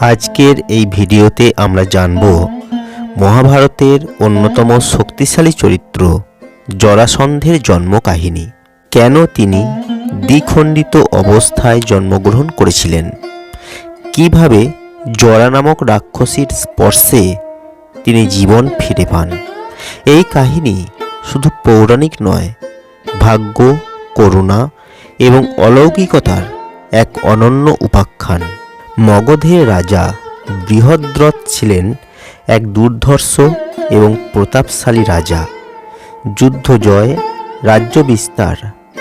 আজকের এই ভিডিওতে আমরা জানব মহাভারতের অন্যতম শক্তিশালী চরিত্র জরাসন্ধের জন্ম কাহিনী কেন তিনি দ্বিখণ্ডিত অবস্থায় জন্মগ্রহণ করেছিলেন? কীভাবে জরা নামক রাক্ষসীর স্পর্শে তিনি জীবন ফিরে পান? এই কাহিনী শুধু পৌরাণিক নয়, ভাগ্য, করুণা এবং অলৌকিকতার এক অনন্য উপাখ্যান। মগধের রাজা বৃহদ্রথ ছিলেন এক দুর্ধর্ষ এবং প্রতাপশালী রাজা। যুদ্ধ জয়, রাজ্য বিস্তার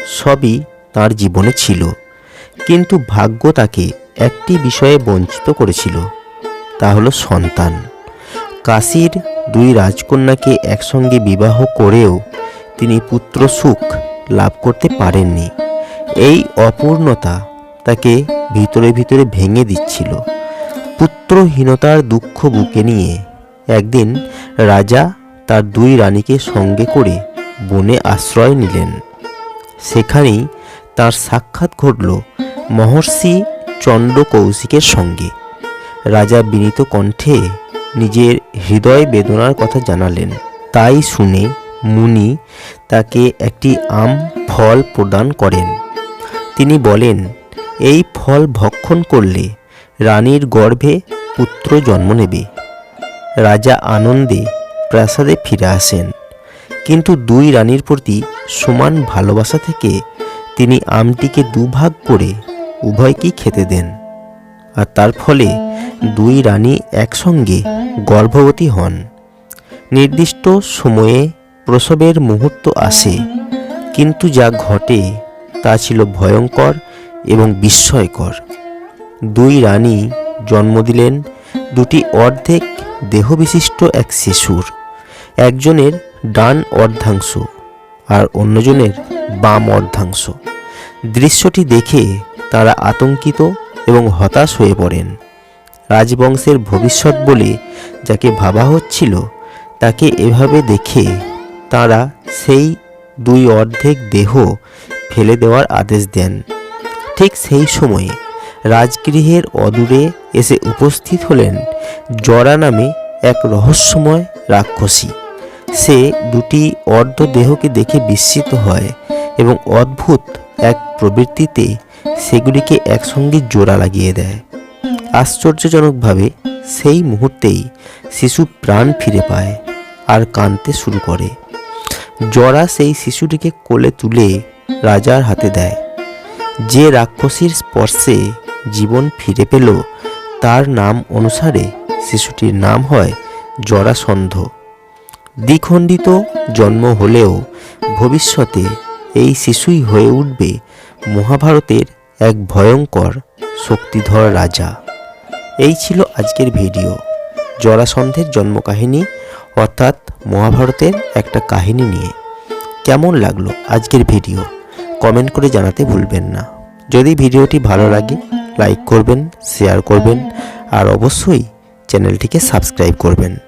সবই তার জীবনে ছিল। কিন্তু ভাগ্য তাকে একটি বিষয়ে বঞ্চিত করেছিল, তা হলো সন্তান। কাশীর দুই রাজকন্যাকে একসঙ্গে বিবাহ করেও তিনি পুত্র সুখ লাভ করতে পারেননি। এই অপূর্ণতা তাকে ভিতরে ভিতরে ভেঙে দিচ্ছিল। পুত্রহীনতার দুঃখ বুকে নিয়ে একদিন রাজা তার দুই রানীকে সঙ্গে করে বনে আশ্রয় নিলেন। সেখানেই তার সাক্ষাৎ ঘটল মহর্ষি চণ্ড কৌশিকের সঙ্গে। রাজা বিনীত কণ্ঠে নিজের হৃদয় বেদনার কথা জানালেন। তাই শুনে মুনি তাকে একটি আম ফল প্রদান করেন। তিনি বলেন এই ফল ভক্ষণ করলে রানীর গর্ভে পুত্র জন্ম নেবে। রাজা আনন্দে প্রাসাদে ফিরে আসেন। কিন্তু দুই রানীর প্রতি সমান ভালোবাসা থেকে তিনি আমটিকে দুভাগ করে উভয়কেই খেতে দেন। আর তার ফলে দুই রানী একসঙ্গে গর্ভবতী হন। নির্দিষ্ট সময়ে প্রসবের মুহূর্ত আসে, কিন্তু যা ঘটে তা ছিল ভয়ঙ্কর এবং বিস্ময়কর। দুই রানী জন্ম দিলেন, দুটি অর্ধেক দেহবিশিষ্ট এক শিশুর, একজনের ডান অর্ধাংশ আর অন্যজনের বাম অর্ধাংশ। দৃশ্যটি দেখে তারা আতঙ্কিত এবং হতাশ হয়ে পড়েন। রাজবংশের ভবিষ্যৎ বলে যাকে ভাবা হচ্ছিল, তাকে এভাবে দেখে তারা সেই দুই অর্ধেক দেহ ফেলে দেওয়ার আদেশ দেন। ঠিক সেই সময়ে রাজগৃহের অদূরে এসে উপস্থিত হলেন জরা নামে এক রহস্যময় রাক্ষসী। সে দুটি অর্ধ দেহকে দেখে বিস্মিত হয় এবং অদ্ভুত এক প্রবৃত্তিতে সেগুলিকে একসঙ্গে জোড়া লাগিয়ে দেয়। আশ্চর্যজনকভাবে সেই মুহূর্তেই শিশু প্রাণ ফিরে পায় আর কাঁদতে শুরু করে। জরা সেই শিশুটিকে কোলে তুলে রাজার হাতে দেয়। যে রাক্ষসীর স্পর্শে জীবন ফিরে পেল, তার নাম অনুসারে শিশুটির নাম হয় জরাসন্ধ। দ্বিখণ্ডিত জন্ম হলেও ভবিষ্যতে এই শিশুই হয়ে উঠবে মহাভারতের এক ভয়ঙ্কর শক্তিধর রাজা। এই ছিল আজকের ভিডিও। জরাসন্ধের জন্মকাহিনী, অর্থাৎ মহাভারতের একটা কাহিনী নিয়ে। কেমন লাগল আজকের ভিডিও? কমেন্ট করে জানাতে ভুলবেন না। যদি ভিডিওটি ভালো লাগে, লাইক করবেন, শেয়ার করবেন, আর অবশ্যই চ্যানেলটিকে সাবস্ক্রাইব করবেন।